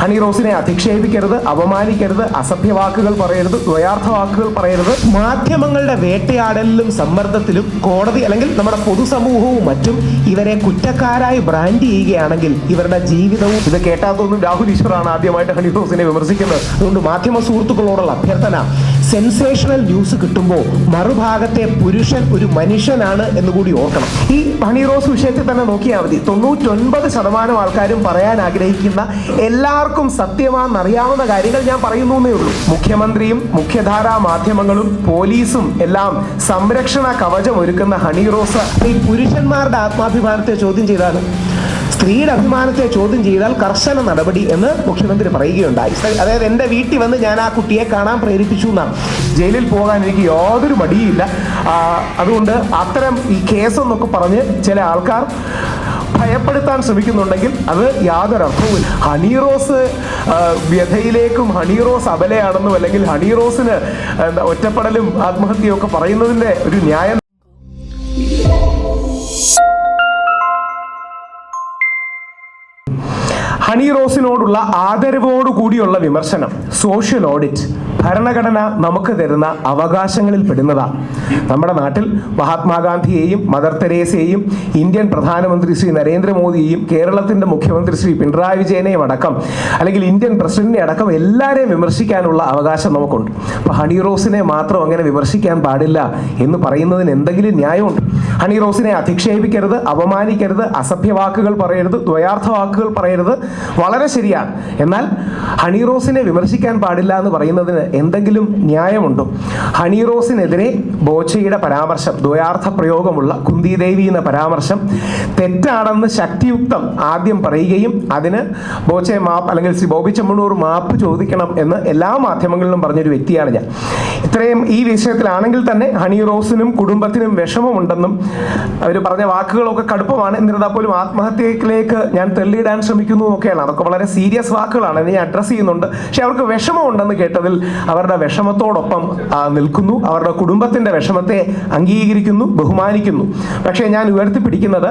Honey റോസിനെ അധിക്ഷേപിക്കരുത് അപമാനിക്കരുത് അസഭ്യ വാക്കുകൾ പറയരുത് ദ്വയാർത്ഥ വാക്കുകൾ പറയരുത്. മാധ്യമങ്ങളുടെ വേട്ടയാടലിലും സമ്മർദ്ദത്തിലും കോടതി അല്ലെങ്കിൽ നമ്മുടെ പൊതുസമൂഹവും മറ്റും ഇവരെ കുറ്റക്കാരായി ബ്രാൻഡ് ചെയ്യുകയാണെങ്കിൽ ഇവരുടെ ജീവിതവും ഇത് കേട്ടാത്തൊന്നും രാഹുൽ ഈശ്വറാണ് ആദ്യമായിട്ട് ഹണി റോസിനെ വിമർശിക്കുന്നത്. അതുകൊണ്ട് മാധ്യമ സുഹൃത്തുക്കളോടുള്ള അഭ്യർത്ഥന സെൻസേഷണൽ ന്യൂസ് കിട്ടുമ്പോൾ മറുഭാഗത്തെ പുരുഷൻ ഒരു മനുഷ്യനാണ് എന്ന് കൂടി ഓർക്കണം. ഈ ഹണി റോസ് വിഷയത്തിൽ തന്നെ നോക്കിയാൽ മതി. തൊണ്ണൂറ്റൊൻപത് ശതമാനം ആൾക്കാരും പറയാൻ ആഗ്രഹിക്കുന്ന എല്ലാവർക്കും സത്യമാണെന്നറിയാവുന്ന കാര്യങ്ങൾ ഞാൻ പറയുന്നു എന്നേ ഉള്ളൂ. മുഖ്യമന്ത്രിയും മുഖ്യധാരാ മാധ്യമങ്ങളും പോലീസും എല്ലാം സംരക്ഷണ കവചം ഒരുക്കുന്ന ഹണി റോസ്. ഈ പുരുഷന്മാരുടെ ആത്മാഭിമാനത്തെ ചോദ്യം ചെയ്താണ് സ്ത്രീയുടെ അഭിമാനത്തെ ചോദ്യം ചെയ്താൽ കർശന നടപടി എന്ന് മുഖ്യമന്ത്രി പറയുകയുണ്ടായി. അതായത് എന്റെ വീട്ടിൽ വന്ന് ഞാൻ ആ കുട്ടിയെ കാണാൻ പ്രേരിപ്പിച്ചു എന്നാണ്. ജയിലിൽ പോകാൻ എനിക്ക് യാതൊരു മടിയില്ല. അതുകൊണ്ട് അത്തരം ഈ കേസെന്നൊക്കെ പറഞ്ഞ് ചില ആൾക്കാർ ഭയപ്പെടുത്താൻ ശ്രമിക്കുന്നുണ്ടെങ്കിൽ അത് യാതൊരു അർത്ഥവും ഹണിറോസ് വ്യഥയിലേക്കും ഹണിറോസ് അബലയാണെന്നും അല്ലെങ്കിൽ ഹണിറോസിന് ഒറ്റപ്പെടലും ആത്മഹത്യയും ഒക്കെ പറയുന്നതിന്റെ ഒരു ന്യായം ഹണി റോസിനോടുള്ള ആദരവോടു കൂടിയുള്ള വിമർശനം. Social audit. ഭരണഘടന നമുക്ക് തരുന്ന അവകാശങ്ങളിൽ പെടുന്നതാണ് നമ്മുടെ നാട്ടിൽ മഹാത്മാഗാന്ധിയെയും മദർ തെരേസയെയും ഇന്ത്യൻ പ്രധാനമന്ത്രി ശ്രീ നരേന്ദ്രമോദിയെയും കേരളത്തിന്റെ മുഖ്യമന്ത്രി ശ്രീ പിണറായി വിജയനെയും അടക്കം അല്ലെങ്കിൽ ഇന്ത്യൻ പ്രസിഡന്റിനെ അടക്കം എല്ലാവരെയും വിമർശിക്കാനുള്ള അവകാശം നമുക്കുണ്ട്. അപ്പൊ ഹണി റോസിനെ മാത്രം അങ്ങനെ വിമർശിക്കാൻ പാടില്ല എന്ന് പറയുന്നതിന് എന്തെങ്കിലും ന്യായമുണ്ട്? ഹണി റോസിനെ അധിക്ഷേപിക്കരുത് അപമാനിക്കരുത് അസഭ്യ വാക്കുകൾ പറയരുത് ദ്വയാർത്ഥ വാക്കുകൾ പറയരുത് വളരെ ശരിയാണ്. എന്നാൽ ഹണി റോസിനെ വിമർശിക്കാൻ പാടില്ല എന്ന് പറയുന്നതിന് എന്തെങ്കിലും ന്യായമുണ്ടോ? ഹണി റോസിനെതിരെ ബോച്ചയുടെ പരാമർശം ദ്വയാർത്ഥ പ്രയോഗമുള്ള കുന്തിദേവി എന്ന പരാമർശം തെറ്റാണെന്ന് ശക്തിയുക്തം ആദ്യം പറയുകയും അതിന് ബോച്ചയെ മാപ്പ് അല്ലെങ്കിൽ ശ്രീ ബോബി ചെമ്മണ്ണൂർ മാപ്പ് ചോദിക്കണം എന്ന് എല്ലാ മാധ്യമങ്ങളിലും പറഞ്ഞൊരു വ്യക്തിയാണ് ഞാൻ. ഇത്രയും ഈ വിഷയത്തിലാണെങ്കിൽ തന്നെ ഹണി റോസിനും കുടുംബത്തിനും വിഷമമുണ്ടെന്നും അവർ പറഞ്ഞ വാക്കുകളൊക്കെ കടുപ്പമാണ്. എന്നിരുന്നാൽ പോലും ആത്മഹത്യയിലേക്ക് ഞാൻ തെള്ളിയിടാൻ ശ്രമിക്കുന്നു എന്നൊക്കെയാണ് അതൊക്കെ വളരെ സീരിയസ് വാക്കുകളാണ്. ഞാൻ അഡ്രസ്സ് ചെയ്യുന്നുണ്ട്. പക്ഷെ അവർക്ക് വിഷമമുണ്ടെന്ന് കേട്ടതിൽ അവരുടെ വിഷമത്തോടൊപ്പം നിൽക്കുന്നു. അവരുടെ കുടുംബത്തിന്റെ വിഷമത്തെ അംഗീകരിക്കുന്നു ബഹുമാനിക്കുന്നു. പക്ഷേ ഞാൻ ഉയർത്തിപ്പിടിക്കുന്നത്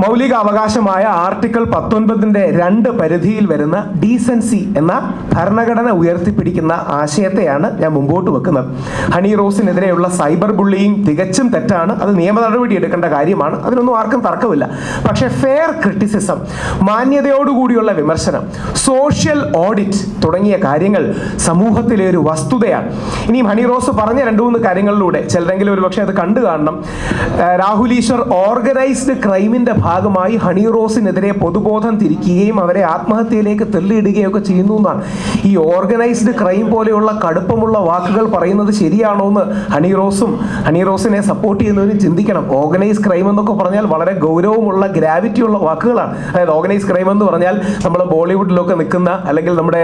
മൗലിക അവകാശമായ ആർട്ടിക്കിൾ പത്തൊൻപതിന്റെ രണ്ട് പരിധിയിൽ വരുന്ന ഡീസൻസി എന്ന ഭരണഘടന ഉയർത്തിപ്പിടിക്കുന്ന ആശയത്തെയാണ് ഞാൻ മുമ്പോട്ട് വെക്കുന്നത്. ഹണി റോസിനെതിരെയുള്ള സൈബർ ബുള്ളിയും തികച്ചും തെറ്റാണ്. അത് നിയമ നടപടി എടുക്കേണ്ട കാര്യമാണ്. അതിനൊന്നും ആർക്കും തർക്കമില്ല. പക്ഷേ ഫെയർ ക്രിറ്റിസിസം മാന്യതയോടുകൂടിയുള്ള വിമർശനം സോഷ്യൽ ഓഡിറ്റ് തുടങ്ങിയ കാര്യങ്ങൾ സമൂഹത്തിലെ ഒരു വസ്തുതയാണ്. ഇനി ഹണി റോസ് പറഞ്ഞ രണ്ട് മൂന്ന് കാര്യങ്ങളിലൂടെ ചിലരെങ്കിലും ഒരു പക്ഷേ അത് കണ്ടു കാണണം. രാഹുൽ ഈശ്വർ ഓർഗനൈസ്ഡ് ക്രൈമിന്റെ ഭാഗമായി ഹണി റോസിനെതിരെ പൊതുബോധം തിരിക്കുകയും അവരെ ആത്മഹത്യയിലേക്ക് തെള്ളിയിടുകയും ഒക്കെ ചെയ്യുന്നു എന്നാണ്. ഈ ഓർഗനൈസ്ഡ് ക്രൈം പോലെയുള്ള കടുപ്പമുള്ള വാക്കുകൾ പറയുന്നത് ശരിയാണോ എന്ന് ഹണി റോസും ഹണി റോസിനെ സപ്പോർട്ട് ചെയ്യുന്നവരും ചിന്തിക്കണം. ഓർഗനൈസ് ക്രൈം എന്നൊക്കെ പറഞ്ഞാൽ വളരെ ഗൗരവമുള്ള ഗ്രാവിറ്റിയുള്ള വാക്കുകളാണ്. അതായത് ഓർഗനൈസ് ക്രൈം എന്ന് പറഞ്ഞാൽ നമ്മൾ ബോളിവുഡിലൊക്കെ നിൽക്കുന്ന അല്ലെങ്കിൽ നമ്മുടെ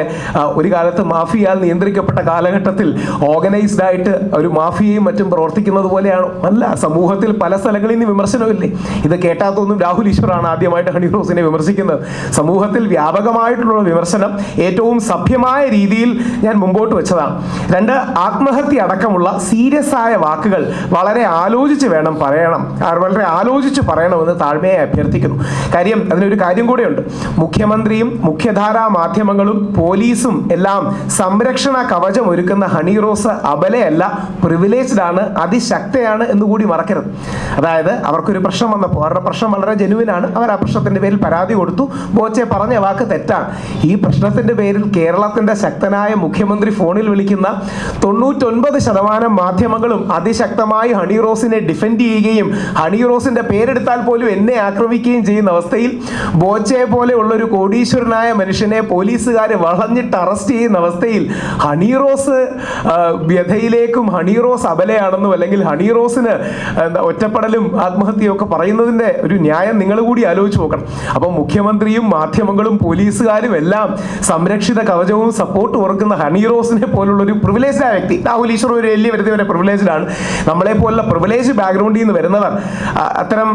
ഒരു കാലത്ത് മാഫിയാൽ നിയന്ത്രിക്കപ്പെട്ട കാലഘട്ടത്തിൽ ഓർഗനൈസ്ഡ് ആയിട്ട് ഒരു മാഫിയയും മറ്റും പ്രവർത്തിക്കുന്നത് പോലെയാണ്. അല്ല സമൂഹത്തിൽ പല സ്ഥലങ്ങളിൽ നിന്ന് വിമർശനമില്ലേ? ഇത് കേട്ടാത്തൊന്നും രാഹുൽ ഈശ്വറാണ് ആദ്യമായിട്ട് ഹണി റോസിനെ വിമർശിക്കുന്നത്. സമൂഹത്തിൽ വ്യാപകമായിട്ടുള്ള വിമർശനം ഏറ്റവും സഭ്യമായ രീതിയിൽ ഞാൻ മുമ്പോട്ട് വെച്ചതാണ്. രണ്ട് ആത്മഹത്യ അടക്കമുള്ള സീരിയസ് ആയ വാക്കുകൾ വളരെ ആലോചിച്ച് വേണം പറയണം. വളരെ ആലോചിച്ച് പറയണമെന്ന് താഴ്മയെ അഭ്യർത്ഥിക്കുന്നു. കാര്യം അതിനൊരു കാര്യം കൂടെയുണ്ട്. മുഖ്യമന്ത്രിയും മുഖ്യധാരാ മാധ്യമങ്ങളും പോലീസും എല്ലാം സംരക്ഷണ കവചം ഒരുക്കുന്ന ഹണി റോസ് അബലയല്ല പ്രിവിലേജ്ഡ് ആണ് അതിശക്തയാണ് എന്ന് കൂടി മറക്കരുത്. അതായത് അവർക്കൊരു പ്രശ്നം വന്നപ്പോൾ അവരുടെ പ്രശ്നം വളരെ ജനുവിൻ ആണ് അവർ ആ പ്രശ്നത്തിന്റെ പേരിൽ പരാതി കൊടുത്തു. ബോച്ചെ പറഞ്ഞ വാക്ക് തെറ്റാണ്. ഈ പ്രശ്നത്തിന്റെ പേരിൽ കേരളത്തിന്റെ ശക്തനായ മുഖ്യമന്ത്രി ഫോണിൽ വിളിക്കുന്ന തൊണ്ണൂറ്റൊൻപത് ശതമാനം മാധ്യമങ്ങളും അതിശക്തമായി ഹണി റോസിനെ ഡിഫെൻഡ് ചെയ്യുകയും ഹണി റോസിന്റെ പേരെടുത്താൽ പോലും എന്നെ ആക്രമിക്കുകയും ചെയ്യുന്ന അവസ്ഥയിൽ ബോച്ചയെ പോലെയുള്ള ഒരു കോടീശ്വരനായ മനുഷ്യനെ പോലീസുകാർ വളഞ്ഞിട്ട് അറസ്റ്റ് ചെയ്യുന്ന അവസ്ഥയിൽ ഹണി റോസ് ആ, വ്യഥയിലേക്കും ഹണി റോസ് അബലയാണെന്നും അല്ലെങ്കിൽ ഹണി റോസിന് എന്താ ഒറ്റപ്പെടലും ആത്മഹത്യയും ഒക്കെ പറയുന്നതിന്റെ ഒരു ന്യായം നിങ്ങൾ കൂടി ആലോചിച്ച് നോക്കണം. അപ്പം മുഖ്യമന്ത്രിയും മാധ്യമങ്ങളും പോലീസുകാരും എല്ലാം സംരക്ഷിത കവചവും സപ്പോർട്ട് ഓർക്കുന്ന ഹണി റോസിനെ പോലുള്ള ഒരു പ്രിവിലേജായ വ്യക്തി. രാഹുൽ ഈശ്വർ ഒരു വലിയ വരുത്തി വരെ പ്രിവിലേജിലാണ് ആണ്. നമ്മളെ പോലുള്ള പ്രിവിലേജ് ബാക്ക്ഗ്രൗണ്ടിൽ നിന്ന് വരുന്നവർ അത്തരം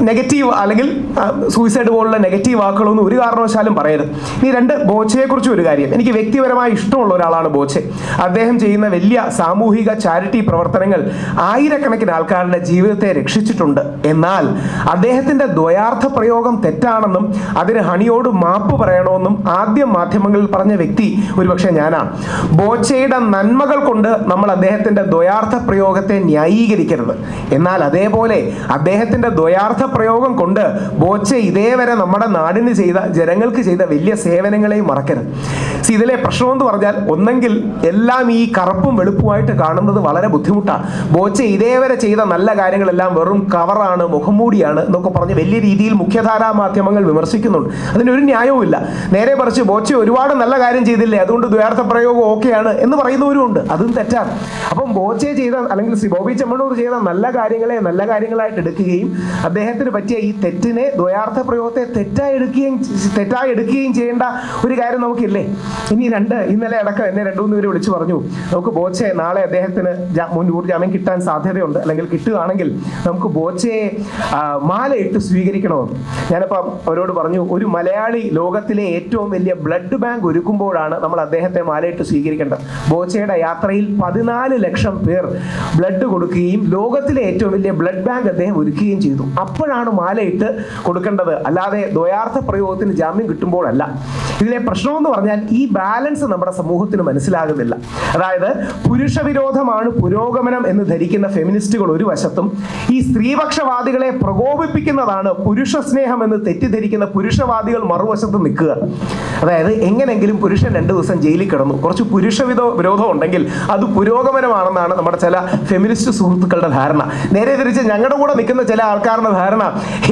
നെഗറ്റീവ് അല്ലെങ്കിൽ സൂയിസൈഡ് പോലുള്ള നെഗറ്റീവ് വാക്കുകളൊന്നും ഒരു കാരണവശാലും പറയരുത്. ഇനി രണ്ട് ബോച്ചയെക്കുറിച്ച് ഒരു കാര്യം. എനിക്ക് വ്യക്തിപരമായി ഇഷ്ടമുള്ള ഒരാളാണ് ബോച്ചെ. അദ്ദേഹം ചെയ്യുന്ന വലിയ സാമൂഹിക ചാരിറ്റി പ്രവർത്തനങ്ങൾ ആയിരക്കണക്കിന് ആൾക്കാരുടെ ജീവിതത്തെ രക്ഷിച്ചിട്ടുണ്ട്. എന്നാൽ അദ്ദേഹത്തിന്റെ ദ്വയാർത്ഥ പ്രയോഗം തെറ്റാണെന്നും അതിന് ഹണിയോട് മാപ്പ് പറയണമെന്നും ആദ്യം മാധ്യമങ്ങളിൽ പറഞ്ഞ വ്യക്തി ഒരുപക്ഷെ ഞാനാണ്. ബോച്ചയുടെ നന്മകൾ കൊണ്ട് നമ്മൾ അദ്ദേഹത്തിന്റെ ദ്വയാർത്ഥ പ്രയോഗത്തെ ന്യായീകരിക്കരുത്. എന്നാൽ അതേപോലെ അദ്ദേഹത്തിന്റെ ദ്വയാർത്ഥ പ്രയോഗം കൊണ്ട് ബോച്ച ഇതേവരെ നമ്മുടെ നാടിന് ചെയ്ത ജനങ്ങൾക്ക് ചെയ്ത വലിയ സേവനങ്ങളെയും മറക്കരുത്. സി ഇതിലെ പ്രശ്നം എന്ന് പറഞ്ഞാൽ ഒന്നെങ്കിൽ എല്ലാം ഈ കറുപ്പും വെളുപ്പുമായിട്ട് കാണുന്നത് വളരെ ബുദ്ധിമുട്ടാണ് ബോച്ച ഇതേവരെ ചെയ്ത നല്ല കാര്യങ്ങളെല്ലാം വെറും കവറാണ് മുഖംമൂടിയാണ് എന്നൊക്കെ പറഞ്ഞ് വലിയ രീതിയിൽ മുഖ്യധാരാ മാധ്യമങ്ങൾ വിമർശിക്കുന്നുണ്ട്. അതിനൊരു ന്യായവുമില്ല. നേരെ മറിച്ച് ബോച്ച ഒരുപാട് നല്ല കാര്യം ചെയ്തില്ലേ? അതുകൊണ്ട് ദ്വാർത്ഥ പ്രയോഗം ഓക്കെയാണ് എന്ന് പറയുന്നവരും ഉണ്ട്. അതും തെറ്റാണ് അപ്പം ബോച്ചെ ചെയ്ത അല്ലെങ്കിൽ ശ്രീ ബോബി ചെമ്മണ്ണൂർ ചെയ്ത നല്ല കാര്യങ്ങളെ നല്ല കാര്യങ്ങളായിട്ട് എടുക്കുകയും അദ്ദേഹത്തിന് പറ്റിയ ഈ തെറ്റിനെ ദ്വയാർത്ഥ പ്രയോഗത്തെ തെറ്റായി എടുക്കുകയും തെറ്റായി എടുക്കുകയും ചെയ്യേണ്ട ഒരു കാര്യം നമുക്കില്ലേ? ഇനി രണ്ട് ഇന്നലെ അടക്കം എന്നെ രണ്ടു മൂന്ന് പേര് വിളിച്ചു പറഞ്ഞു നമുക്ക് ബോച്ചയെ നാളെ അദ്ദേഹത്തിന് മുൻകൂർ ജാമ്യം കിട്ടാൻ സാധ്യതയുണ്ട് അല്ലെങ്കിൽ കിട്ടുകയാണെങ്കിൽ നമുക്ക് ബോച്ചയെ മാല മാലയിട്ട് സ്വീകരിക്കണമെന്ന്. ഞാനിപ്പോൾ അവരോട് പറഞ്ഞു ഒരു മലയാളി ലോകത്തിലെ ഏറ്റവും വലിയ ബ്ലഡ് ബാങ്ക് ഒരുക്കുമ്പോഴാണ് നമ്മൾ അദ്ദേഹത്തെ മാലയിട്ട് സ്വീകരിക്കേണ്ടത്. ബോച്ചയുടെ യാത്രയിൽ പതിനാല് ലക്ഷം പേർ ബ്ലഡ് കൊടുക്കുകയും ലോകത്തിലെ ഏറ്റവും വലിയ ബ്ലഡ് ബാങ്ക് അദ്ദേഹം ഒരുക്കുകയും ചെയ്തു. അപ്പോഴാണ് മാലയിട്ട് കൊടുക്കേണ്ടത്. അല്ലാതെ ദ്വയാർത്ഥ പ്രയോഗത്തിന് ജാമ്യം കിട്ടുമ്പോഴല്ല. ഇതിലെ പ്രശ്നമെന്ന് പറഞ്ഞാൽ ഈ ബാലൻസ് നമ്മുടെ സമൂഹത്തിന് മനസ്സിലാകുന്നില്ല. അതായത് പുരുഷവിരോധമാണ് പുരോഗമനം എന്ന് ധരിക്കുന്ന ഫെമിനിസ്റ്റുകൾ ഒരു വശത്തും ഈ സ്ത്രീപക്ഷവാദികളെ പ്രകോപിപ്പിക്കുന്നതാണ് പുരുഷ സ്നേഹം എന്ന് തെറ്റിദ്ധരിക്കുന്ന പുരുഷവാദികൾ മറുവശത്ത് നിൽക്കുക. അതായത് എങ്ങനെങ്കിലും പുരുഷൻ രണ്ടു ദിവസം ജയിലിൽ കിടന്നു. കുറച്ച് പുരുഷ വിരോധം ഉണ്ടെങ്കിൽ അത് പുരോഗമനമാണെന്നാണ് നമ്മുടെ ചില ഫെമിനിസ്റ്റ് സുഹൃത്തുക്കളുടെ ധാരണ. നേരെ തിരിച്ച് ഞങ്ങളുടെ കൂടെ നിൽക്കുന്ന ചില ആൾക്കാരുടെ ധാരണ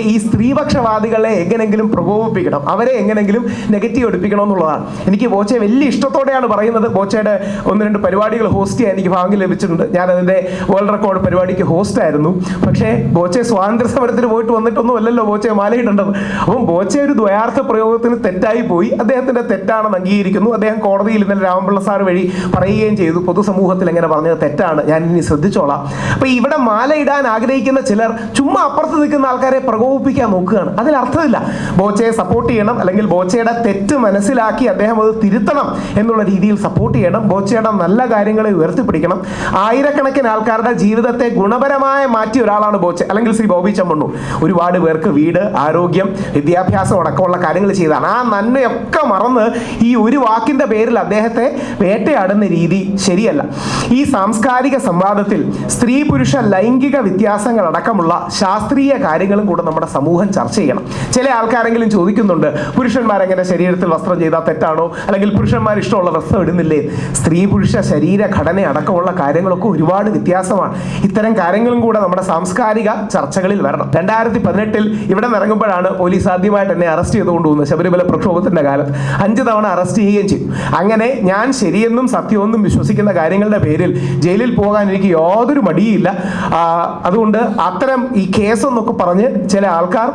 ഈ സ്ത്രീപക്ഷവാദികളെ എങ്ങനെങ്കിലും പ്രകോപിപ്പിക്കണം അവരെ എങ്ങനെങ്കിലും നെഗറ്റീവ് എടുപ്പിക്കണം എന്നുള്ളതാണ് എനിക്ക് ബോച്ചെ വലിയ ഇഷ്ടത്തോടെയാണ് പറയുന്നത്. ബോച്ചയുടെ ഒന്ന് രണ്ട് പരിപാടികൾ ഹോസ്റ്റ് ചെയ്യാൻ എനിക്ക് ഭാഗ്യം ലഭിച്ചിട്ടുണ്ട്. ഞാൻ അതിന്റെ വേൾഡ് റെക്കോർഡ് പരിപാടിക്ക് ഹോസ്റ്റ് ആയിരുന്നു. പക്ഷേ ബോച്ചെ സ്വാതന്ത്ര്യ സമരത്തിന് പോയിട്ട് വന്നിട്ടൊന്നും അല്ലല്ലോ ബോച്ചെ മാലയിടേണ്ടത്. അപ്പം ബോച്ചെ ഒരു ദ്വയാർത്ഥ പ്രയോഗത്തിന് തെറ്റായി പോയി. അദ്ദേഹത്തിന്റെ തെറ്റാണെന്ന് അംഗീകരിക്കുന്നു. അദ്ദേഹം കോടതിയിൽ ഇന്നലെ രാമപിള്ള സാർ വഴി പറയുകയും ചെയ്തു. പൊതുസമൂഹത്തിൽ എങ്ങനെ പറഞ്ഞത് തെറ്റാണ്? ഞാൻ ഇനി ശ്രദ്ധിച്ചോളാം. അപ്പം ഇവിടെ മാലയിടാൻ ആഗ്രഹിക്കുന്ന ചിലർ ചുമ്മാ അപ്പുറത്ത് നിൽക്കുന്ന ആൾക്കാരെ പ്രകോപിപ്പിക്കാൻ നോക്കുകയാണ്. അതിൽ അർത്ഥമില്ല. ബോച്ചയെ സപ്പോർട്ട് ചെയ്യണം അല്ലെങ്കിൽ ബോച്ചയുടെ തെറ്റ് മനസ്സിലാക്കി അദ്ദേഹം അത് തിരുത്തണം എന്നുള്ള രീതിയിൽ സപ്പോർട്ട് ചെയ്യണം. ബോച്ചയുടെ നല്ല കാര്യങ്ങളെ ഉയർത്തിപ്പിടിക്കണം. ആയിരക്കണക്കിന് ആൾക്കാരുടെ ജീവിതത്തെ ഗുണപരമായ മാറ്റിയ ഒരാളാണ് ബോച്ച അല്ലെങ്കിൽ ശ്രീ ബോബി ചമ്മണ്ണു ഒരുപാട് പേർക്ക് വീട് ആരോഗ്യം വിദ്യാഭ്യാസം അടക്കമുള്ള കാര്യങ്ങൾ ചെയ്താണ് ആ നന്മയൊക്കെ മറന്ന് ഈ ഒരു വാക്കിന്റെ പേരിൽ അദ്ദേഹത്തെ വേട്ടയാടുന്ന രീതി ശരിയല്ല. ഈ സാംസ്കാരിക സംവാദത്തിൽ സ്ത്രീ പുരുഷ ലൈംഗിക വ്യത്യാസങ്ങൾ അടക്കമുള്ള ശാസ്ത്രീയ കാര്യങ്ങളും കൂടെ നമ്മുടെ സമൂഹം ചർച്ച ചെയ്യണം. ചില ആൾക്കാരെങ്കിലും ചോദിക്കുന്നുണ്ട് പുരുഷന്മാരെങ്ങനെ ശരീരത്തിൽ വസ്ത്രം ചെയ്താൽ തെറ്റാണോ? അല്ലെങ്കിൽ പുരുഷന്മാർ ഇഷ്ടമുള്ള വസ്ത്രം ഇടുന്നില്ലേ? സ്ത്രീ പുരുഷ ശരീര ഘടന അടക്കമുള്ള കാര്യങ്ങളൊക്കെ ഒരുപാട് വ്യത്യാസമാണ്. ഇത്തരം കാര്യങ്ങളും കൂടെ നമ്മുടെ സാംസ്കാരിക ചർച്ചകളിൽ വരണം. രണ്ടായിരത്തി പതിനെട്ടിൽ ഇവിടെ ഇറങ്ങുമ്പോഴാണ് പോലീസ് ആദ്യമായിട്ട് എന്നെ അറസ്റ്റ് ചെയ്തുകൊണ്ട് പോകുന്നത് ശബരിമല പ്രക്ഷോഭത്തിന്റെ കാലത്ത്. അഞ്ച് തവണ അറസ്റ്റ് ചെയ്യുകയും ചെയ്തു. അങ്ങനെ ഞാൻ ശരിയെന്നും സത്യമെന്നും വിശ്വസിക്കുന്ന കാര്യങ്ങളുടെ പേരിൽ ജയിലിൽ പോകാൻ എനിക്ക് യാതൊരു മടിയില്ല അതുകൊണ്ട് അത്തരം ഈ കേസ് എന്നൊക്കെ പറഞ്ഞ് ചില ആൾക്കാർ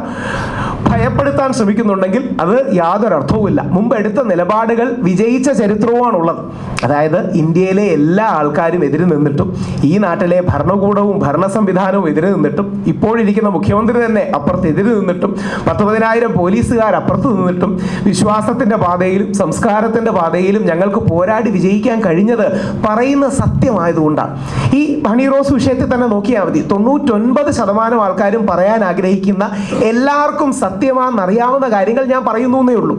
ഭയപ്പെടുത്താൻ ശ്രമിക്കുന്നുണ്ടെങ്കിൽ അത് യാതൊരു അർത്ഥവുമില്ല. മുമ്പ് എടുത്ത നിലപാടുകൾ വിജയിച്ച ചരിത്രവുമാണുള്ളത്. അതായത് ഇന്ത്യയിലെ എല്ലാ ആൾക്കാരും എതിര് നിന്നിട്ടും ഈ നാട്ടിലെ ഭരണകൂടവും ഭരണ സംവിധാനവും എതിര് നിന്നിട്ടും ഇപ്പോഴിരിക്കുന്ന മുഖ്യമന്ത്രി തന്നെ അപ്പുറത്ത് എതിര് നിന്നിട്ടും പത്തൊമ്പതിനായിരം പോലീസുകാർ അപ്പുറത്ത് നിന്നിട്ടും വിശ്വാസത്തിന്റെ പാതയിലും സംസ്കാരത്തിന്റെ പാതയിലും ഞങ്ങൾക്ക് പോരാടി വിജയിക്കാൻ കഴിഞ്ഞത് പറയുന്ന സത്യമായതുകൊണ്ടാണ്. ഈ ഹണി റോസ് വിഷയത്തിൽ തന്നെ നോക്കിയാൽ മതി. തൊണ്ണൂറ്റൊൻപത് ശതമാനം ആൾക്കാരും പറയാൻ ആഗ്രഹിക്കുന്ന എല്ലാവർക്കും അറിയാവുന്ന കാര്യങ്ങൾ ഞാൻ പറയുന്നു എന്നേ ഉള്ളൂ.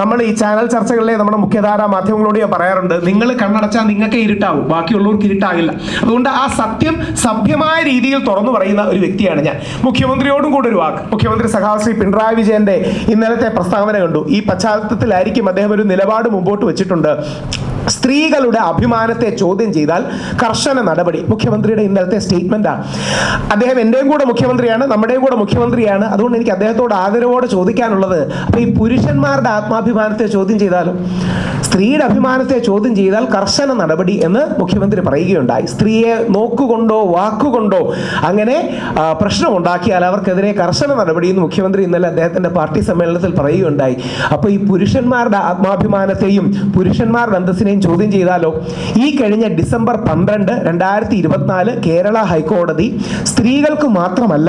നമ്മൾ ഈ ചാനൽ ചർച്ചകളിലെ നമ്മുടെ മുഖ്യധാരാ മാധ്യമങ്ങളോട് ഞാൻ പറയാറുണ്ട് നിങ്ങൾ കണ്ണടച്ചാൽ നിങ്ങൾക്ക് ഇരുട്ടാവും ബാക്കിയുള്ളവർക്ക് ഇരുട്ടാകില്ല. അതുകൊണ്ട് ആ സത്യം സഭ്യമായ രീതിയിൽ തുറന്നു പറയുന്ന ഒരു വ്യക്തിയാണ് ഞാൻ. മുഖ്യമന്ത്രിയോടും കൂടെ ഒരു വാക്ക്. മുഖ്യമന്ത്രി സഖാവ് ശ്രീ പിണറായി വിജയന്റെ ഇന്നലത്തെ പ്രസ്താവന കണ്ടു. ഈ പശ്ചാത്തലത്തിലായിരിക്കും അദ്ദേഹം ഒരു നിലപാട് മുമ്പോട്ട് വെച്ചിട്ടുണ്ട്. സ്ത്രീകളുടെ അഭിമാനത്തെ ചോദ്യം ചെയ്താൽ കർശന നടപടി. മുഖ്യമന്ത്രിയുടെ ഇന്നലത്തെ സ്റ്റേറ്റ്മെന്റാണ് അദ്ദേഹം എന്റെയും കൂടെ മുഖ്യമന്ത്രിയാണ് നമ്മുടെയും കൂടെ മുഖ്യമന്ത്രിയാണ്. അതുകൊണ്ട് എനിക്ക് അദ്ദേഹത്തോട് ആദരവോടെ ചോദിക്കാനുള്ളത് അപ്പോൾ ഈ പുരുഷന്മാരുടെ ആത്മാഭിമാനത്തെ ചോദ്യം ചെയ്താലും സ്ത്രീയുടെ അഭിമാനത്തെ ചോദ്യം ചെയ്താൽ കർശന നടപടി എന്ന് മുഖ്യമന്ത്രി പറയുകയുണ്ടായി. സ്ത്രീയെ നോക്കുകൊണ്ടോ വാക്കുകൊണ്ടോ അങ്ങനെ പ്രശ്നമുണ്ടാക്കിയാൽ അവർക്കെതിരെ കർശന നടപടി എന്ന് മുഖ്യമന്ത്രി ഇന്നലെ അദ്ദേഹത്തിന്റെ പാർട്ടി സമ്മേളനത്തിൽ പറയുകയുണ്ടായി. അപ്പോൾ ഈ പുരുഷന്മാരുടെ ആത്മാഭിമാനത്തെയും പുരുഷന്മാരുടെ അന്തസ്സിനെയും അങ്ങനെയും ചോദ്യം ചെയ്താലോ? ഈ കഴിഞ്ഞ ഡിസംബർ പന്ത്രണ്ട് രണ്ടായിരത്തി ഇരുപത്തിനാല് കേരള ഹൈക്കോടതി സ്ത്രീകൾക്ക് മാത്രമല്ല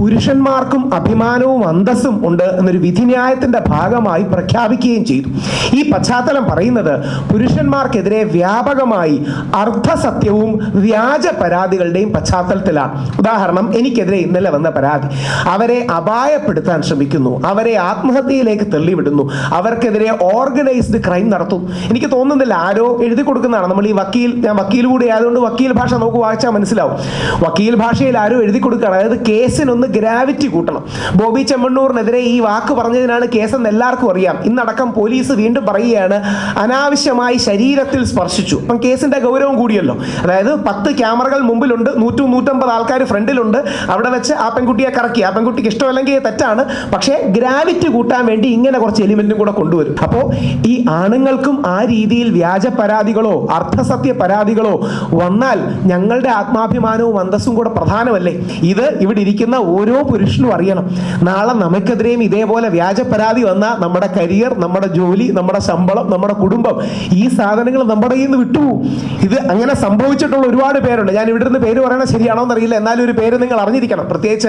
പുരുഷന്മാർക്കും അഭിമാനവും അന്തസ്സും ഉണ്ട് എന്നൊരു വിധിന്യായത്തിന്റെ ഭാഗമായി പ്രഖ്യാപിക്കുകയും ചെയ്തു. ഈ പശ്ചാത്തലം പറയുന്നത് പുരുഷന്മാർക്കെതിരെ വ്യാപകമായി അർദ്ധസത്യവും വ്യാജ പരാതികളുടെയും പശ്ചാത്തലത്തിലാണ്. ഉദാഹരണം എനിക്കെതിരെ ഇന്നലെ വന്ന പരാതി. അവരെ അപായപ്പെടുത്താൻ ശ്രമിക്കുന്നു. അവരെ ആത്മഹത്യയിലേക്ക് തള്ളിവിടുന്നു. അവർക്കെതിരെ ഓർഗനൈസ്ഡ് ക്രൈം നടത്തും എനിക്ക് തോന്നുന്നില്ല ആരോ എഴുതി കൊടുക്കുന്നതാണ്. നമ്മൾ ഈ വക്കീൽ ഞാൻ വക്കീൽ കൂടി ആയതുകൊണ്ട് വക്കീൽ ഭാഷ നമുക്ക് വായിച്ചാൽ മനസ്സിലാവും. വക്കീൽ ഭാഷയിൽ ആരോ എഴുതി കൊടുക്കുകയാണ്. അതായത് കേസിനൊന്ന് ഗ്രാവിറ്റി കൂട്ടണം. ബോബി ചെമ്മണ്ണൂറിനെതിരെ ഈ വാക്ക് പറഞ്ഞതിനാണ് കേസെന്ന് എല്ലാവർക്കും അറിയാം. ഇന്നടക്കം പോലീസ് വീണ്ടും പറയുകയാണ് അനാവശ്യമായി ശരീരത്തിൽ സ്പർശിച്ചു. അപ്പം കേസിന്റെ ഗൗരവം കൂടിയല്ലോ. അതായത് പത്ത് ക്യാമറകൾ മുമ്പിലുണ്ട് നൂറ്റും നൂറ്റമ്പത് ആൾക്കാർ ഫ്രണ്ടിലുണ്ട്. അവിടെ വെച്ച് ആ പെൺകുട്ടിയെ കറക്കി. ആ പെൺകുട്ടിക്ക് ഇഷ്ടമല്ലെങ്കിൽ തെറ്റാണ്. പക്ഷേ ഗ്രാവിറ്റി കൂട്ടാൻ വേണ്ടി ഇങ്ങനെ കുറച്ച് എലിമെന്റും കൂടെ കൊണ്ടുവരും. അപ്പോൾ ഈ ആണുങ്ങൾക്കും ആ രീതിയിൽ വ്യാജ പരാതികളോ അർത്ഥസത്യ പരാതികളോ വന്നാൽ ഞങ്ങളുടെ ആത്മാഭിമാനവും അന്തസ്സും കൂടെ പ്രധാനമല്ലേ? ഇത് ഇവിടെ ഇരിക്കുന്ന ഓരോ പുരുഷനും അറിയണം. നാളെ നമുക്കെതിരെയും ഇതേപോലെ വ്യാജ പരാതി വന്നാൽ നമ്മുടെ കരിയർ നമ്മുടെ ജോലി നമ്മുടെ ശമ്പളം നമ്മുടെ കുടുംബം ഈ സാധനങ്ങൾ നമ്മുടെ കയ്യിൽ നിന്ന് വിട്ടുപോകും. ഇത് അങ്ങനെ സംഭവിച്ചിട്ടുള്ള ഒരുപാട് പേരുണ്ട്. ഞാൻ ഇവിടെ നിന്ന് പേര് പറയണത് ശരിയാണോ എന്നറിയില്ല എന്നാലും ഒരു പേര് നിങ്ങൾ അറിഞ്ഞിരിക്കണം. പ്രത്യേകിച്ച്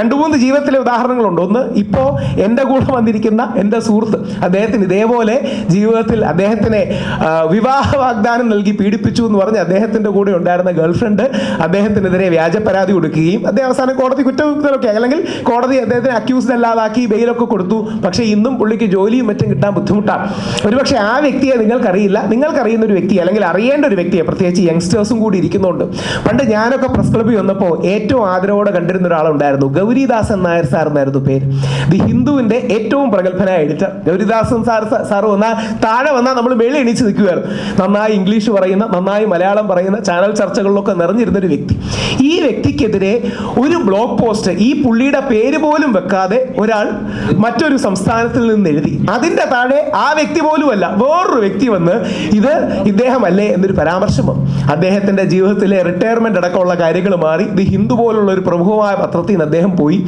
രണ്ടു മൂന്ന് ജീവിതത്തിലെ ഉദാഹരണങ്ങളുണ്ട്. ഒന്ന് ഇപ്പോൾ എന്റെ കൂടെ വന്നിരിക്കുന്ന എന്റെ സുഹൃത്ത് അദ്ദേഹത്തിന് ഇതേപോലെ ജീവിതത്തിൽ അദ്ദേഹത്തിനെ വിവാഹ വാഗ്ദാനം നൽകി പീഡിപ്പിച്ചു എന്ന് പറഞ്ഞ് അദ്ദേഹത്തിന്റെ കൂടെ ഉണ്ടായിരുന്ന ഗേൾഫ്രണ്ട് അദ്ദേഹത്തിനെതിരെ വ്യാജ പരാതി കൊടുക്കുകയും അദ്ദേഹം അവസാനം കോടതി കുറ്റവിമുക്തരൊക്കെ അല്ലെങ്കിൽ കോടതി അദ്ദേഹത്തിന് അക്യൂസ് അല്ലാതാക്കി ബെയിലൊക്കെ കൊടുത്തു. പക്ഷേ ഇന്നും പുള്ളിക്ക് ജോലിയും മറ്റും കിട്ടാൻ ബുദ്ധിമുട്ടാണ്. ഒരുപക്ഷെ ആ വ്യക്തിയെ നിങ്ങൾക്കറിയില്ല. നിങ്ങൾക്കറിയുന്ന ഒരു വ്യക്തി അല്ലെങ്കിൽ അറിയേണ്ട ഒരു വ്യക്തിയെ പ്രത്യേകിച്ച് യങ്സ്റ്റേഴ്സും കൂടി ഇരിക്കുന്നുണ്ട്. പണ്ട് ഞാനൊക്കെ പ്രസ് ക്ലബ്ബിൽ വന്നപ്പോൾ ഏറ്റവും ആദരവോടെ കണ്ടിരുന്ന ഒരാളുണ്ടായിരുന്നു. ഗൗരിദാസൻ നായർ സാർ എന്നായിരുന്നു പേര്. ദി ഹിന്ദുവിന്റെ ഏറ്റവും പ്രഗത്ഭനായ എഡിറ്റർ ഗൗരിദാസൻ സാർ സാർ വന്നാൽ താഴെ വന്നാൽ നമ്മൾ വെളി എണീച്ച് നിൽക്കുകയായിരുന്നു. നന്നായി ഇംഗ്ലീഷ് പറയുന്ന നന്നായി മലയാളം പറയുന്ന ചാനൽ ചർച്ചകളിലൊക്കെ നിറഞ്ഞിരുന്ന ഒരു വ്യക്തി. ഈ വ്യക്തിക്കെതിരെ ഒരു ബ്ലോഗ് പോസ്റ്റ് ഈ പുള്ളിയുടെ പേര് പോലും വെക്കാതെ ഒരാൾ മറ്റൊരു സംസ്ഥാനത്തിൽ നിന്ന് എഴുതി. അതിന്റെ താഴെ ആ വ്യക്തി പോലുമല്ല വേറൊരു വ്യക്തി വന്ന് ഇത് ഇദ്ദേഹമല്ലേ എന്നൊരു പരാമർശം വന്നു. അദ്ദേഹത്തിന്റെ ജീവിതത്തിലെ റിട്ടയർമെന്റ് അടക്കമുള്ള കാര്യങ്ങൾ മാറി. ദി ഹിന്ദു പോലുള്ള ഒരു പ്രമുഖമായ പത്രത്തിൽ നിന്ന് അദ്ദേഹം പോയി.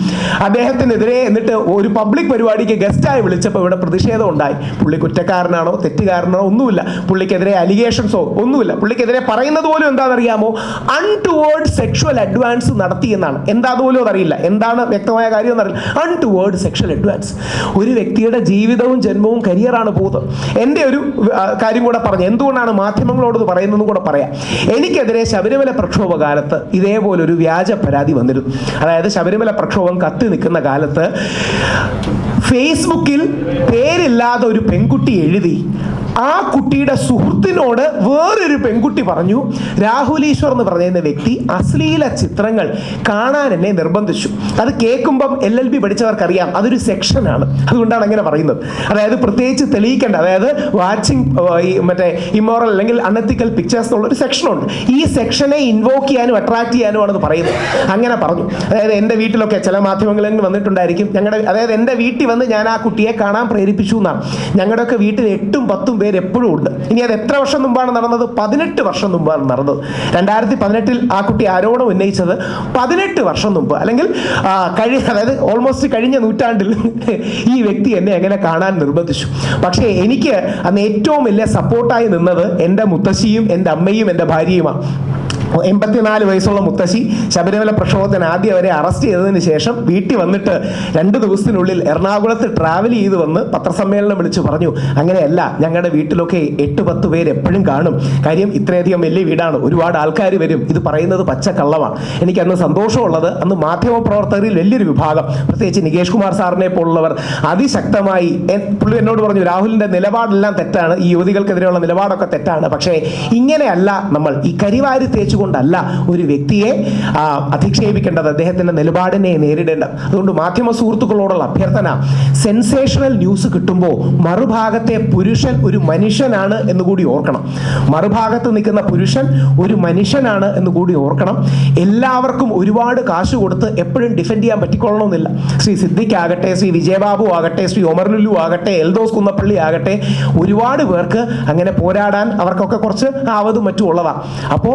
അദ്ദേഹത്തിനെതിരെ എന്നിട്ട് ഒരു പബ്ലിക് പരിപാടിക്ക് ഗസ്റ്റായി വിളിച്ചപ്പോൾ ഇവിടെ പ്രതിഷേധം ഉണ്ടായി. പുള്ളി കുറ്റക്കാരനാണോ തെറ്റുകാരനാണോ ഒന്നുമില്ല. പുള്ളിക്കെതിരെ അലിഗേഷൻസോ ഒന്നുമില്ല. പുള്ളിക്കെതിരെ പറയുന്നത് പോലും എന്താണെന്നറിയാമോ? അൺടുവേർഡ് സെക്ഷൽ അഡ്വാൻസ് നടത്തി എന്നാണ്. എന്താ പോലും അതറിയില്ല. എന്താണ് വ്യക്തമായ കാര്യം എന്നറിയില്ല. അൺടുവേർഡ് സെക്ഷൽ അഡ്വാൻസ് ഒരു വ്യക്തിയുടെ ജീവിതവും ജന്മവും കരിയറാണ് പോകുന്നത്. എന്റെ ഒരു കാര്യം കൂടെ പറഞ്ഞു എന്തുകൊണ്ടാണ് മാധ്യമങ്ങളോട് പറയുന്നതെന്ന് കൂടെ പറയാം. എനിക്കെതിരെ ശബരിമല പ്രക്ഷോഭ കാലത്ത് ഇതേപോലെ ഒരു വ്യാജ പരാതി വന്നിരുന്നു. അതായത് ശബരിമല പ്രക്ഷോഭം കത്തി നിൽക്കുന്ന കാലത്ത് ഫേസ്ബുക്കിൽ പേരില്ലാതെ ഒരു പെൺകുട്ടി എഴുതി ആ കുട്ടിയുടെ സുഹൃത്തിനോട് വേറൊരു പെൺകുട്ടി പറഞ്ഞു രാഹുൽ ഈശ്വർ എന്ന് പറയുന്ന വ്യക്തി അശ്ലീല ചിത്രങ്ങൾ കാണാൻ എന്നെ നിർബന്ധിച്ചു. അത് കേൾക്കുമ്പം എൽ എൽ ബി പഠിച്ചവർക്കറിയാം അതൊരു സെക്ഷനാണ് അതുകൊണ്ടാണ് അങ്ങനെ പറയുന്നത്. അതായത് പ്രത്യേകിച്ച് തെളിയിക്കേണ്ട അതായത് വാച്ചിങ് മറ്റേ ഇമ്മോറൽ അല്ലെങ്കിൽ അൺഎത്തിക്കൽ പിക്ചേഴ്സ് എന്നുള്ള ഒരു സെക്ഷനുണ്ട് ഈ സെക്ഷനെ ഇൻവോക്ക് ചെയ്യാനും അട്രാക്ട് ചെയ്യാനുമാണ് ആണെന്ന് പറയുന്നത്. അങ്ങനെ പറഞ്ഞു. അതായത് എന്റെ വീട്ടിലൊക്കെ ചില മാധ്യമങ്ങളിൽ വന്നിട്ടുണ്ടായിരിക്കും ഞങ്ങളുടെ അതായത് എന്റെ വീട്ടിൽ വന്ന് ഞാൻ ആ കുട്ടിയെ കാണാൻ പ്രേരിപ്പിച്ചു എന്നാണ്. ഞങ്ങളുടെയൊക്കെ വീട്ടിൽ എട്ടും പത്തും പേര് എപ്പോഴും ഉണ്ട്. ഇനി അത് എത്ര വർഷം മുമ്പാണ് നടന്നത്? പതിനെട്ട് വർഷം മുമ്പാണ് നടന്നത്. രണ്ടായിരത്തി പതിനെട്ടിൽ ആ കുട്ടി ആരോടും ഉന്നയിച്ചത് പതിനെട്ട് വർഷം മുമ്പ്. അല്ലെങ്കിൽ കഴിഞ്ഞ അതായത് ഓൾമോസ്റ്റ് കഴിഞ്ഞ നൂറ്റാണ്ടിൽ ഈ വ്യക്തി എന്നെ എങ്ങനെ കാണാൻ നിർബന്ധിച്ചു. പക്ഷേ എനിക്ക് അന്ന് ഏറ്റവും വലിയ സപ്പോർട്ടായി നിന്നത് എന്റെ മുത്തശ്ശിയും എന്റെ അമ്മയും എന്റെ ഭാര്യയുമാണ്. എൺപത്തിനാല് വയസ്സുള്ള മുത്തശ്ശി ശബരിമല പ്രക്ഷോഭത്തിന് ആദ്യം അവരെ അറസ്റ്റ് ചെയ്തതിന് ശേഷം വീട്ടിൽ വന്നിട്ട് രണ്ട് ദിവസത്തിനുള്ളിൽ എറണാകുളത്ത് ട്രാവൽ ചെയ്ത് വന്ന് പത്രസമ്മേളനം വിളിച്ച് പറഞ്ഞു അങ്ങനെയല്ല ഞങ്ങളുടെ വീട്ടിലൊക്കെ എട്ട് പത്ത് പേര് എപ്പോഴും കാണും. കാര്യം ഇത്രയധികം വലിയ വീടാണ് ഒരുപാട് ആൾക്കാർ വരും. ഇത് പറയുന്നത് പച്ചക്കള്ളമാണ് എനിക്ക് അന്ന് സന്തോഷമുള്ളത് അന്ന് മാധ്യമ പ്രവർത്തകരിൽ വലിയൊരു വിഭാഗം പ്രത്യേകിച്ച് നികേഷ് കുമാർ സാറിനെ പോലുള്ളവർ അതിശക്തമായി പുള്ളി എന്നോട് പറഞ്ഞു രാഹുലിന്റെ നിലപാടെല്ലാം തെറ്റാണ് ഈ യുവതികൾക്കെതിരെയുള്ള നിലപാടൊക്കെ തെറ്റാണ്. പക്ഷേ ഇങ്ങനെയല്ല നമ്മൾ ഈ കരിവാരി തേച്ചുകൊണ്ടല്ല ഒരു വ്യക്തിയെ അധിക്ഷേപിക്കേണ്ടത് അദ്ദേഹത്തിന്റെ നിലപാടിനെ നേരിടേണ്ടത്. അതുകൊണ്ട് മാധ്യമ സുഹൃത്തുക്കളോടുള്ള അഭ്യർത്ഥന സെൻസേഷണൽ ന്യൂസ് കിട്ടുമ്പോൾ മറുഭാഗത്തെ പുരുഷൻ ഒരു മനുഷ്യനാണ് എന്ന് കൂടി ഓർക്കണം. മറുഭാഗത്ത് നിൽക്കുന്ന പുരുഷൻ ഒരു മനുഷ്യനാണ് എന്ന് കൂടി ഓർക്കണം. എല്ലാവർക്കും ഒരുപാട് കാശ് കൊടുത്ത് എപ്പോഴും ഡിഫെൻഡ് ചെയ്യാൻ പറ്റിക്കൊള്ളണമെന്നില്ല. ശ്രീ സിദ്ദിഖ് ആകട്ടെ ശ്രീ വിജയബാബു ആകട്ടെ ശ്രീ ഒമർ ലുലു ആകട്ടെ എൽദോസ് കുന്നപ്പള്ളി ആകട്ടെ ഒരുപാട് പേർക്ക് അങ്ങനെ പോരാടാൻ അവർക്കൊക്കെ കുറച്ച് ആവതും മറ്റും ഉള്ളതാണ് അപ്പോൾ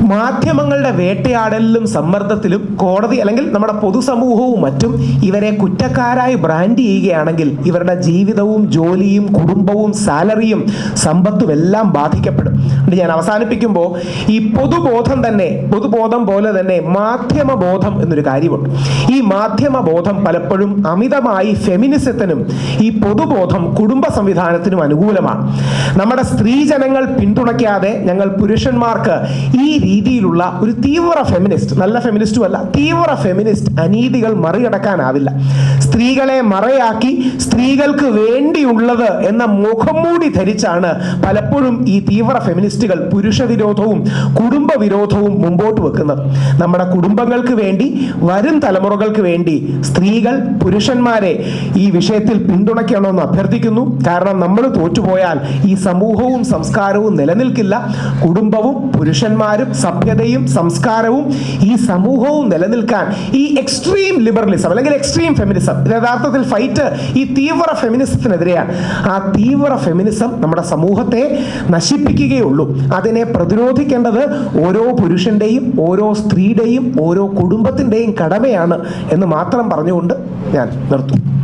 മാധ്യമങ്ങളുടെ വേട്ടയാടലിലും സമ്മർദ്ദത്തിലും കോടതി അല്ലെങ്കിൽ നമ്മുടെ പൊതുസമൂഹവും മറ്റും ഇവരെ കുറ്റക്കാരായി ബ്രാൻഡ് ചെയ്യുകയാണെങ്കിൽ ഇവരുടെ ജീവിതവും ജോലിയും കുടുംബവും സാലറിയും സമ്പത്തും എല്ലാം ബാധിക്കപ്പെടും. അതുകൊണ്ട് ഞാൻ അവസാനിപ്പിക്കുമ്പോൾ ഈ പൊതുബോധം തന്നെ പൊതുബോധം പോലെ തന്നെ മാധ്യമബോധം എന്നൊരു കാര്യമുണ്ട്. ഈ മാധ്യമബോധം പലപ്പോഴും അമിതമായി ഫെമിനിസത്തിനും ഈ പൊതുബോധം കുടുംബ സംവിധാനത്തിനും അനുകൂലമാണ്. നമ്മുടെ സ്ത്രീജനങ്ങൾ പിന്തുണയ്ക്കാതെ ഞങ്ങൾ പുരുഷന്മാർക്ക് ഈ രീതിയിലുള്ള ഒരു തീവ്ര ഫെമിനിസ്റ്റ് നല്ല ഫെമിനിസ്റ്റും അല്ല തീവ്ര ഫെമിനിസ്റ്റ് അനീതികൾ മറികടക്കാനാവില്ല. സ്ത്രീകളെ മറയാക്കി സ്ത്രീകൾക്ക് വേണ്ടിയുള്ളത് എന്ന മുഖംമൂടി ധരിച്ചാണ് പലപ്പോഴും ഈ തീവ്ര ഫെമിനിസ്റ്റുകൾ പുരുഷ വിരോധവും കുടുംബ വിരോധവും മുമ്പോട്ട് വെക്കുന്നത്. നമ്മുടെ കുടുംബങ്ങൾക്ക് വേണ്ടി വരും തലമുറകൾക്ക് വേണ്ടി സ്ത്രീകൾ പുരുഷന്മാരെ ഈ വിഷയത്തിൽ പിന്തുണയ്ക്കണമെന്ന് അഭ്യർത്ഥിക്കുന്നു. കാരണം നമ്മൾ തോറ്റുപോയാൽ ഈ സമൂഹവും സംസ്കാരവും നിലനിൽക്കില്ല. കുടുംബവും പുരുഷന്മാരും സഭ്യതയും സംസ്കാരവും ഈ സമൂഹവും നിലനിൽക്കാൻ ഈ എക്സ്ട്രീം ലിബറലിസം അല്ലെങ്കിൽ എക്സ്ട്രീം ഫെമിനിസം യഥാർത്ഥത്തിൽ ഫൈറ്റ് ഈ തീവ്ര ഫെമിനിസത്തിനെതിരെയാണ് ആ തീവ്ര ഫെമിനിസം നമ്മുടെ സമൂഹത്തെ നശിപ്പിക്കുകയുള്ളൂ. അതിനെ പ്രതിരോധിക്കേണ്ടത് ഓരോ പുരുഷന്റെയും ഓരോ സ്ത്രീയുടെയും ഓരോ കുടുംബത്തിന്റെയും കടമയാണ് എന്ന് മാത്രം പറഞ്ഞുകൊണ്ട് ഞാൻ നിർത്തും